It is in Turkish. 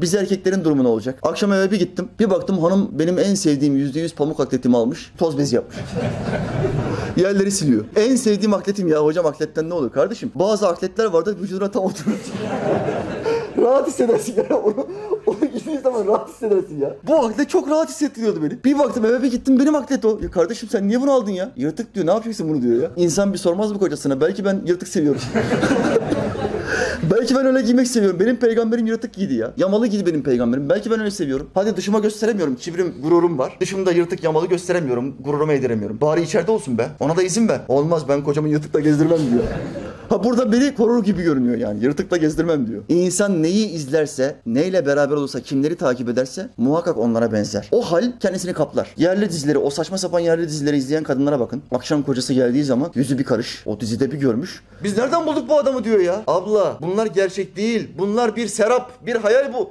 Biz erkeklerin durumu ne olacak? Akşam eve bir gittim. Bir baktım hanım benim en sevdiğim %100 pamuk atletimi almış. Toz bezi yapmış. Yerleri siliyor. En sevdiğim atletim ya hocam atletten ne olur kardeşim? Bazı atletler vardır vücuduna tam oturur. rahat hissedersin ya. Onu, onu giydiğin zaman rahat hissedersin ya. Bu atlet çok rahat hissettiriyordu beni. Bir baktım eve bir gittim benim atlet o. Ya kardeşim sen niye bunu aldın ya? Yırtık diyor ne yapacaksın bunu diyor ya. İnsan bir sormaz mı kocasına? Belki ben yırtık seviyorum. Belki ben öyle giymek seviyorum. Benim peygamberim yırtık giydi ya. Yamalı giydi benim peygamberim. Belki ben öyle seviyorum. Hadi dışıma gösteremiyorum. Kibrim, gururum var. Dışımda yırtık yamalı gösteremiyorum. Gururumu yediremiyorum. Bari içeride olsun be. Ona da izin ver. Olmaz ben kocamı yırtıkla gezdirmem diyor. Ha burada beni korur gibi görünüyor yani. Yırtıkla gezdirmem diyor. İnsan neyi izlerse, neyle beraber olursa, kimleri takip ederse muhakkak onlara benzer. O hal kendisini kaplar. Yerli dizileri, o saçma sapan yerli dizileri izleyen kadınlara bakın. Akşam kocası geldiği zaman yüzü bir karış. O dizide bir görmüş. Biz nereden bulduk bu adamı diyor ya. Abla bunlar gerçek değil. Bunlar bir serap, bir hayal bu.